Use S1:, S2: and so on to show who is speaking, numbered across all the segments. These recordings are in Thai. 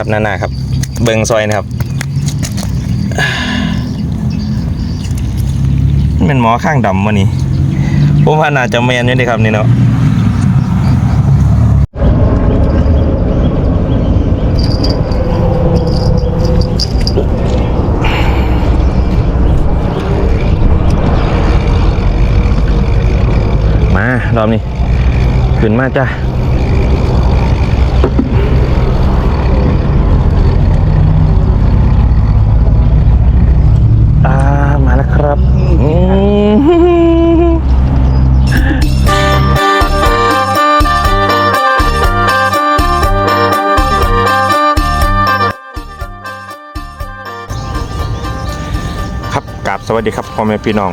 S1: ครับหนานาครับ เบิงซอยนะครับเป็นหมอข้างดำวะนี่ผมว่าน่าจะแมนอยู่เดีครับนี่เนาะมารอบนี้ขึ้นมาจ้า วัสดีครับพ่อแม่พี่น้อง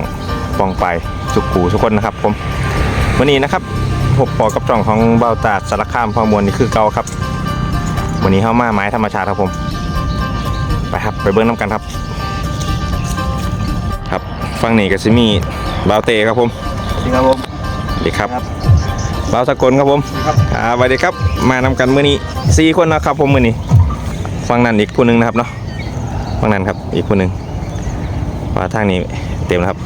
S1: ปองไปสุกูทุกคนนะครับผมวันนี้นะครับพบปอกับจ่องของเบาตาดสารคามพอมวลนี่คือเก่าครับ วันนี้เข้ามาไม้ธรรมชาติครับผม ไปครับไปเบิ้งน้ำกันครับ ครับฟังนี่ก็จะมีเบาเตครับผม
S2: จริงครับผม
S1: สวัสดีครับ
S2: ครับ
S1: เบาสกลครับผม
S2: ครับ
S1: อ่าสวัสดีครับมานำกันมื้อนี้สี่คนนะครับผมมื้อนี้ฟังนั้นอีกผู้หนึงนะครับเนาะฟังนั้นครับอีกผู้หนึง ว่าทางนี้เต็มแล้วครับ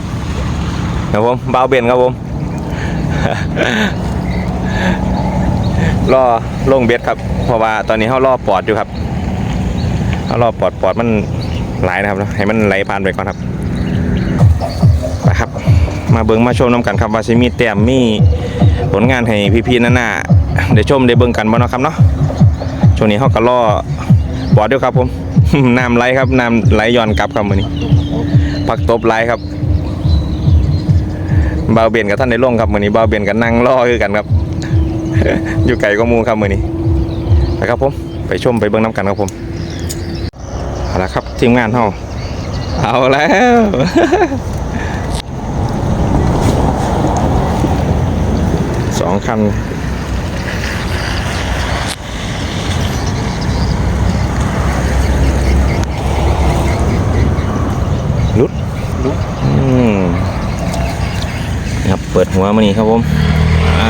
S1: ครับผมเบาเบนครับผมรอลงเบ็ดครับ เพราะว่าตอนนี้เขารอปอดอยู่ครับเขารอปอดปอดมันไหลนะครับให้มันไหลผ่านไปก่อนครับไปครับ มาเบิ่งมาชมน้ำกันครับว่าสิมีแต้มมีผลงานให้พี่ๆนั่นน่ะได้ชมได้เบิ่งกันบ่เนะครับเนาะช่วงนี้เขาก็รอปอดอยู่ครับผมน้ำไหลครับน้ำไหลย้อนกลับครับมื้อนี้ ผักตบไหลครับเบาเบียนกับท่านในร่งครับมือนี้เบาเบียนกับนั่งรอคือกันครับ อยู่ไกลก็มูครับมือนี้ไปครับผมไปชมไปเบิ่งน้ำกันครับผมเอาละครับทีมงานเฮาเอาแล้วสองคัน ลุด
S2: ลุด
S1: อืมครับเปิด หัวมานี่ครับผมอ่า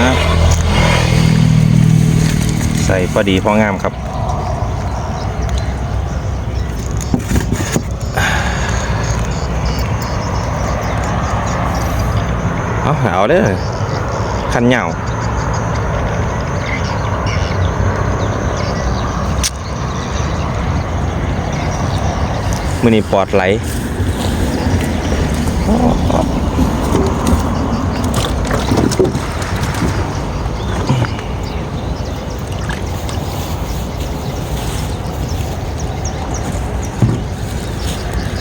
S1: ใส่พอดีพองามครับเอาเอาเด้อคันเหยาวมือนี้ปลอดไหล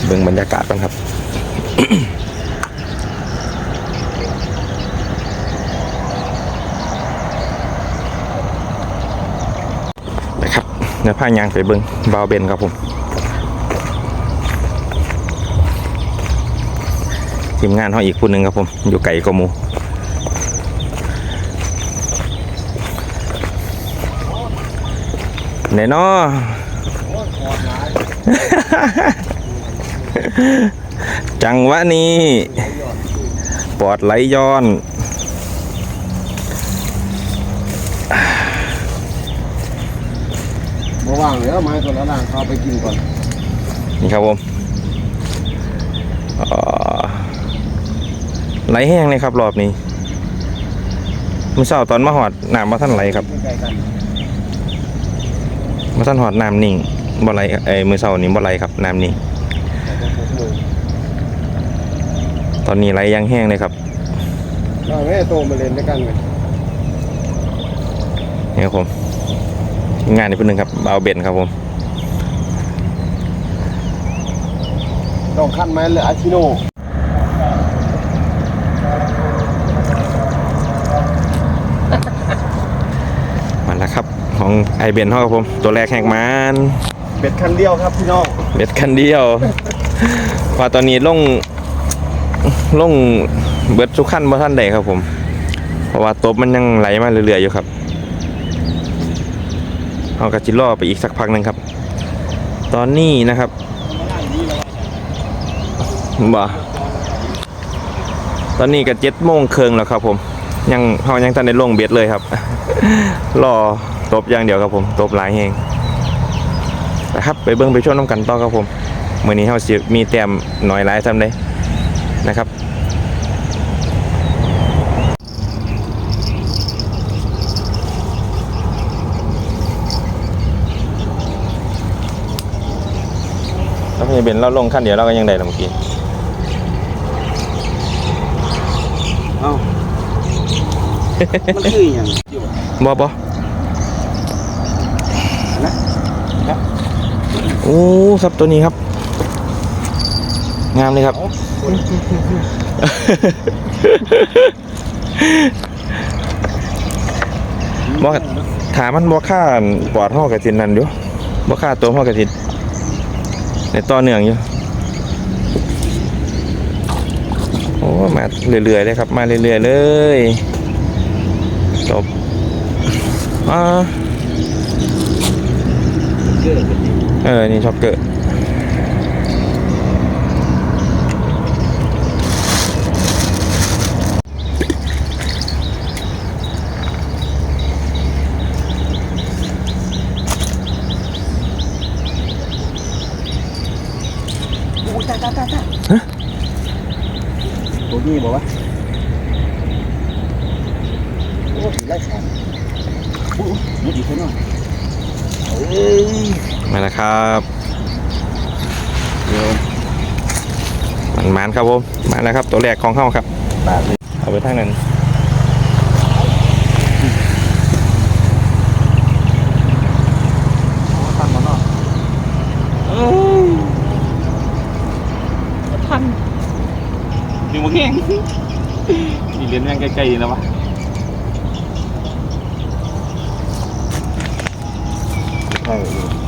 S1: เบิ่งบรรยากาศกันครับ นะครับเดี๋ยว พายางไปเบิ้งบาวเบนครับผมทีมงานเขาอีกคนหนึ่งครับผม อยู่ไก่กมูไหนเนาะจังวะนี้ ปอดไหลย้อน
S2: มื่อว่างเดี๋ยวไม้ตัวละล่างเขาเอาไปกินก่อน
S1: นี่ครับผมเอ่อไหลแห้งเลยครับรอบนี้มื่อเช้าตอนมาหอดน้ำมาท่านไหลครับ
S2: ใกล้ๆกัน
S1: มาท่านหอดน้ำนิ่งบ่ไหลเอ้ยมื่อเช้านี้บ่ไหลครับน้ำนิ่งตอนนี้ไหลยังแห้งเลยครับ
S2: เราแม่โตมาเล่นด้วยกันไหม
S1: นี่ครับผมทีม งานอีกคนหนึ่งครับบาวเบนครับผม
S2: ต้องขั้นไม้เลยอาชิโน
S1: มาแล้วครับของไอเบนเขาครับผม ตัวแรกแหกมัน
S2: เบ็ดคันเดียวครับพี่น้อง
S1: เบ็ดคันเดียวว่าตอนนี้ลงลงเบิดทุกขั้นบ่ท่านใดครับผม เพราะว่าตบมันยังไหลมาเรื่อยๆอยู่ครับ เอากระจิล่อไปอีกสักพักหนึ่งครับ ตอนนี้นะครับบ่ตอนนี้ก็เจ็ดโมงเครึ่งแล้วครับผม ยังเฮายังทันได้ลงเบ็ดเลยครับ รอตบอย่างเดียวครับผมตบหลายแหงนะครับไปเบิ่งไปชมน้ำกันต่อครับผมเมื้อนี้เฮาสิมีแต้มหน้อยหลายซำใดนะครับ แล้วพี่ เบนเราลงขั้นเดียวเราก็ยังได้ลำกี้
S3: เอ้ามันคืออย่างอยู่
S1: บ่บ่
S3: นะครับ
S1: โอ้ครับตัวนี้ครับ งามเลยครับ บ่ถามมันบ่ค่าปอดห้อกระสินนั่นอยู่บ่ค่าตัวห้อกระสิน ในต่อเนื่องอยู่โอ้มาเรื่อยๆเลยครับ มาเรื่อยๆเลยจบอ่า
S3: เอ
S1: ออนี่ช็อกเกอร์
S3: โอ้ตาตาตาตา ตัวนี้บอกว่าโอ้ถึงไล่แสนโอ้นี่ดีแค่น้อยเอ้ย
S1: มาแล้วครับ
S3: เดี๋ยว
S1: มันมันครับผมมาแล้วครับ ตัวแรกของเข้าครับ
S3: บาทเลย
S1: เอาไปทางนั้น
S3: ตั้งมาเน
S1: หนึ่งโมงแห่งนี่เรียนยังใกล้ๆแล้ววะ
S3: ใช่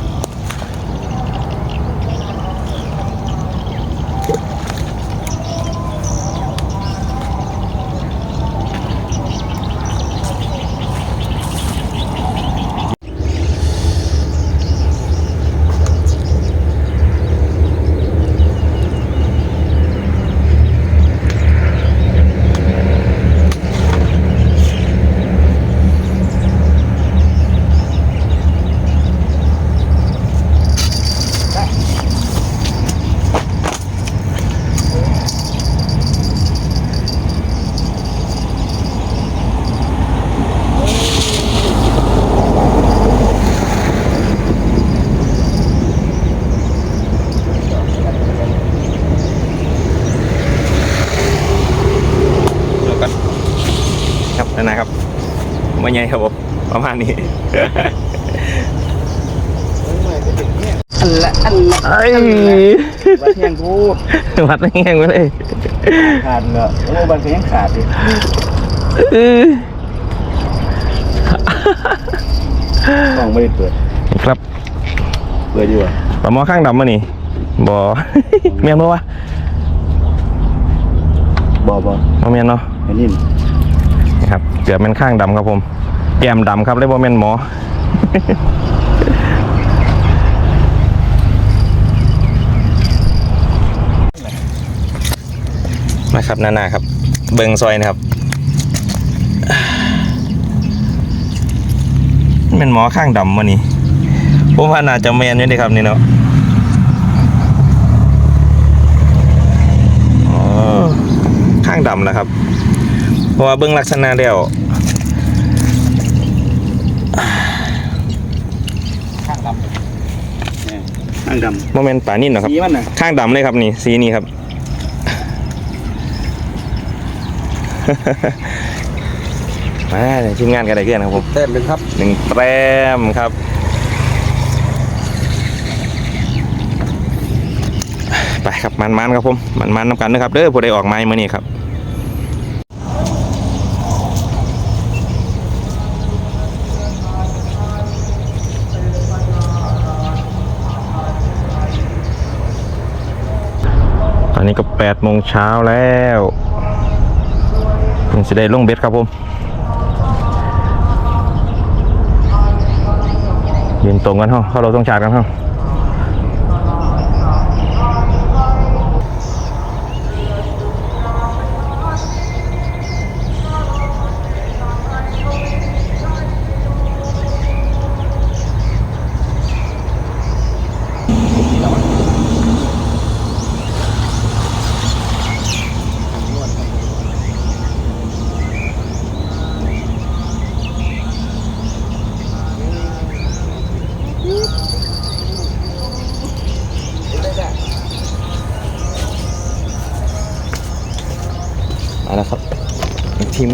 S1: ใหญ่ครับผมประมาณนี้
S3: อันละอันละ
S1: ไอ้
S3: บัดแห้งพู
S1: วัดแห้งไปเลย
S3: ขาดเนอะโอ้บัดก็ยังขาดอยู่ต้องไม่ได้เปิด
S1: ครับ
S3: เปิดอยู่อะ
S1: ปลาหมอข้างดำมานี่บอเมียนบ่วะ
S3: บ่บ่
S1: เมียนเนาะ
S3: อันนี้
S1: นี่ครับเกือบเป็นข้างดำครับผม แก้มดำครับเลยบ่เมียนหมอนะครับนานาครับ เบิงซอยนะครับเป็นหมอข้างดำมานี่ผมว่าน่าจะแมนอยู่นี่ครับนี่เนาะอ๋อข้างดำนะครับ เพราะว่าเบื้องลักษณะแล้ว
S3: ข้างดำเนี่ย ข้างด
S1: โมเมนต์ป่านิ่นเนาะำครับ
S3: สีมันน่ะ
S1: ข้างดำเลยครับนี่ สีนี้ครับ มาเดี๋ยวทีมงานกันได้เพื่อนครับผม
S3: เต้นเลยครับ
S1: หนึ่งแต้มครับ ไปครับมันๆครับผมมันๆน้ำกันนะครับเด้อผู้ใดออกไม้มื่อนี้ครับ อนนี้ก็แปดโมงเช้าแล้วเพิ่งจะได้ลงเบ็ดครับผมยืนตรงกันห้องเข้าเราต้องฉากกันห้อง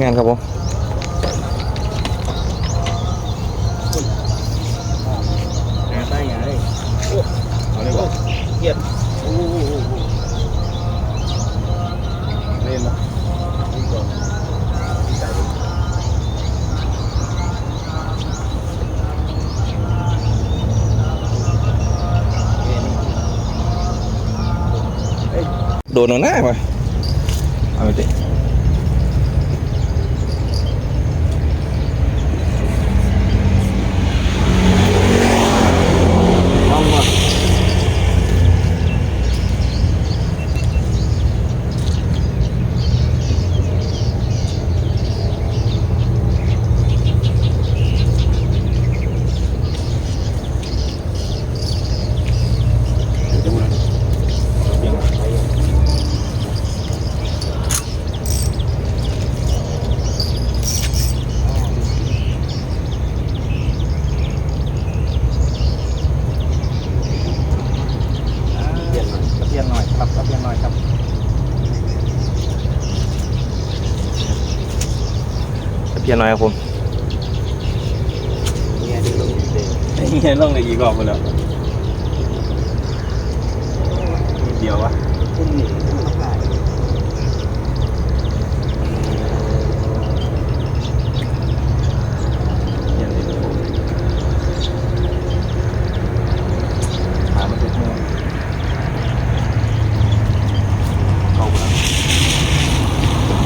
S1: งานครับผม
S4: หาได้ไง
S3: เอาเลยบ่
S4: เกียด
S3: โอ้โหเล่นนะนี่ก่อนใจเย็น
S1: โดนเอาหน้าไปเอาไปดิ
S3: ลองมา
S4: เกียดเกียดหน่อยครับเกียดหน่อยครับ
S1: เพียนน้อยครับผม
S4: เฮียลงเล
S3: ยอีกรอบไปแล้วเดียววะ
S4: ขึ้นหนีขึ้นมาผ่าน
S3: เย็นดีผมหามันทุกเมื่อเข้าไปแล้ว
S1: ก็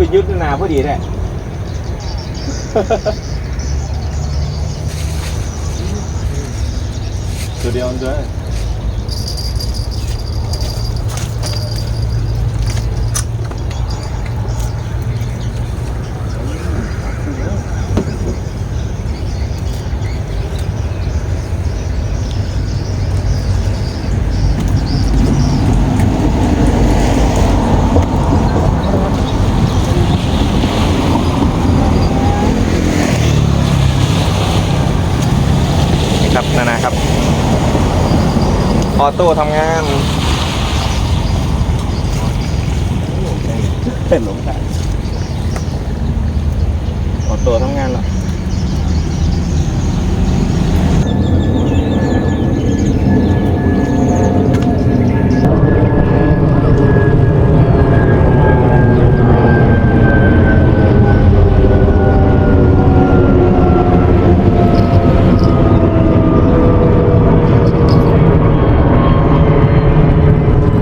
S1: ไปยึดนาพอดีแหละ
S3: ตัวเดียวด้วย
S1: นี่ครับนานาครับ ออโต้ทำงาน
S3: เป็นหลงได้
S1: ออโต้ทำงานแล้ว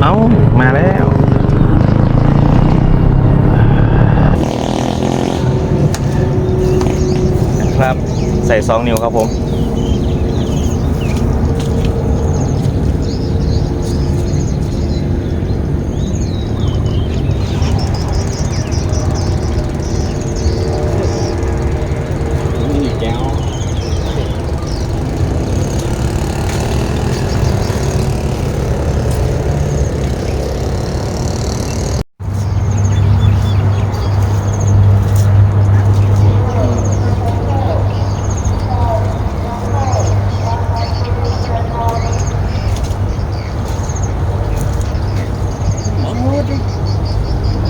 S1: เอามาแล้ว นะ ครับ ใส่สองนิ้วครับผม
S3: นี่แก้ว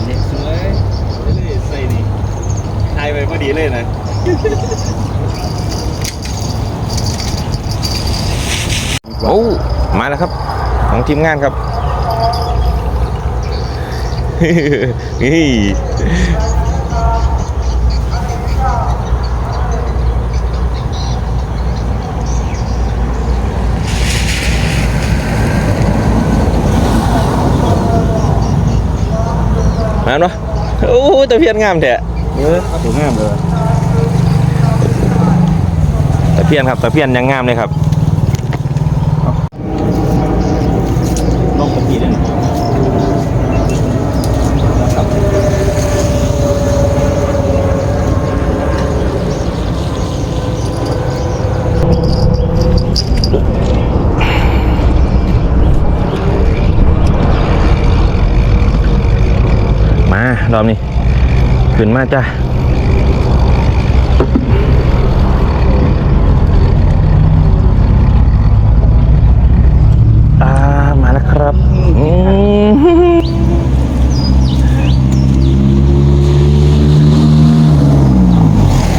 S1: เนี่ยสวยเลยใส่นี่ทายไปพอดี เลยนะโอ้มาแล้วครับ ของทีมงานครับนี่มาเนาะโอ้ตะเพียนงามแท้
S3: เออถูกงามเลย
S1: ตะเพียนครับตะเพียนยังงามเลยครับ
S3: ลองกับพี่เลยครับ
S1: มรอบนี้ ขึ้นมาจ้าอ่ามาแล้วครับ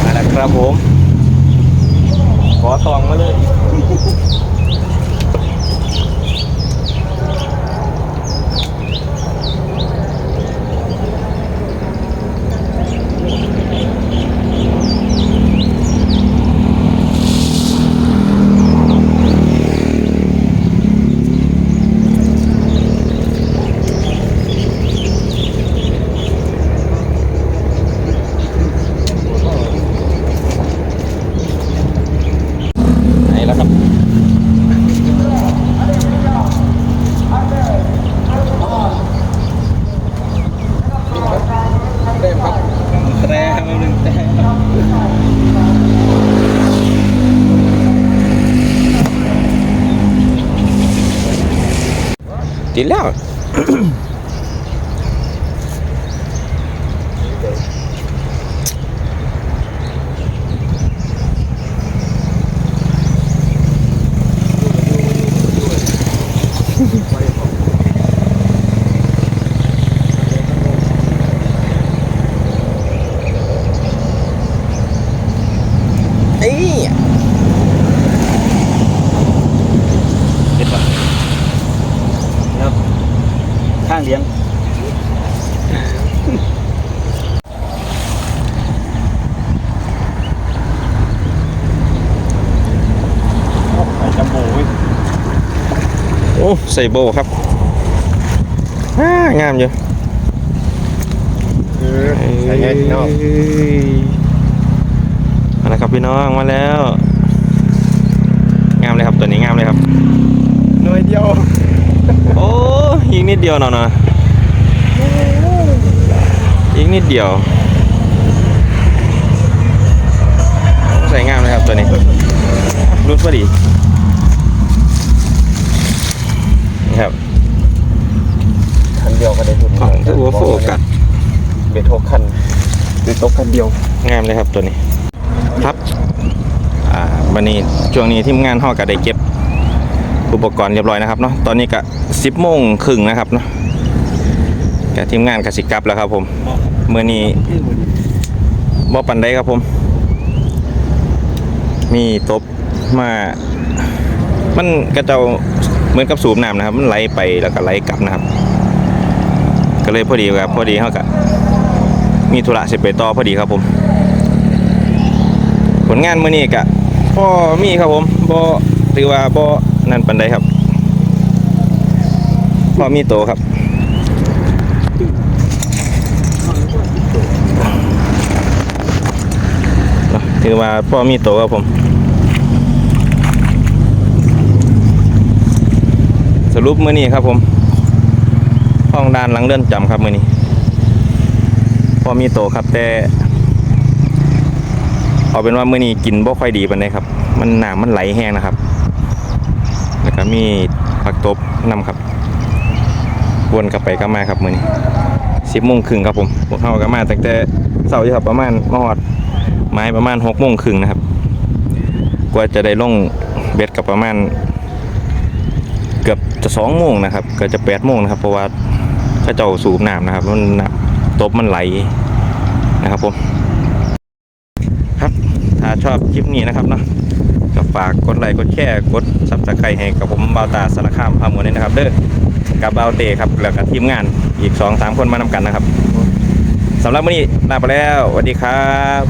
S1: มาแล้วครับผม ขอตองมาเลย ไหนแล้วครับ
S2: เต็มครับแตรครับหนึ่งแตร
S1: ติดแล้ว เอ้ย
S3: เห็นปะครับข้างเลี้ยง
S2: ไอ้จัมโบ้เว้ย
S1: โอ้ ใส่โบครับอ่างามอยู่
S2: เออใส่ไงพี่น้อง
S1: เอ้ยมาแล้วครับพี่น้องมาแล้ว งามเลยครับตัวนี้งามเลยครับ
S2: หน่วยเดียว
S1: โอ้ยิงนิดเดียวเนาะเนาะยิงนิดเดียวใส่งามเลยครับตัวนี้รุดพอดีนี่ ครับ
S2: คันเดียวก็ได้ทุน
S1: ของตัวโฟกัส
S2: เบ็ดหกคันเบ็ดตกคันเดียว
S1: งามเลยครับตัวนี้ ครับอ่าวันนี้ช่วงนี้ทีมงานห่อก็ได้เก็บอุปกรณ์เรียบร้อยนะครับเนาะตอนนี้ก็สิบโมงครึ่งนะครับเนาะกับทีมงานกสิกลับแล้วครับผมเมื่อนี้บ่ปันได้ครับผม มีตบมา มันกระเจ้า เหมือนกับสูบน้ำนะครับ มันไหลไปแล้วก็ไหลกลับนะครับ ก็เลยพอดีครับพอดีเขาก็มีธุระสิไปต่อพอดีครับผม ผลงานมื้อนี้ก็พ่อมีครับผมบ่ถือว่าบ่นั่นปานใดครับพ่อมีโตครับถือว่าพ่อมีโตครับผม รุปมื้อนี้ครับผมห้องด้านหลังเรือนจำครับมื้อนี้ พอมีโตครับแต่ เอาเป็นว่ามื้อนี้กินบ่ค่อยดีปานใดครับ มันหน้ำมันไหลแห้งนะครับ แล้วก็มีผักตบนำครับ วนกลับไปกลับมาครับมื้อนี้สิบโมงครึ่งครับผมพวกเขาก็มาตั้งแต่เช้าอยู่ครับประมาณมอดไม้ประมาณหกโมงครึ่งนะครับ กว่าจะได้ลงเบ็ดกับประมาณ เกือบจะสองโมงนะครับก็จะแปดโมงนะครับเพราะว่าถ้าเจ้าสูบน้ำนะครับมันตบมันไหลนะครับผมครับถ้าชอบคลิปนี้นะครับเนาะก็ฝากกดไลค์กดแชร์กดซับสไครต์ให้กับผมบาวตาสารคามพาหมดเลยนะครับ เด้อกับบาวเตครับแล้วก็ทีมงานอีก2อสามคนมานำกันนะครับสำหรับวันนี้ลาไปแล้วสวัสดีครับ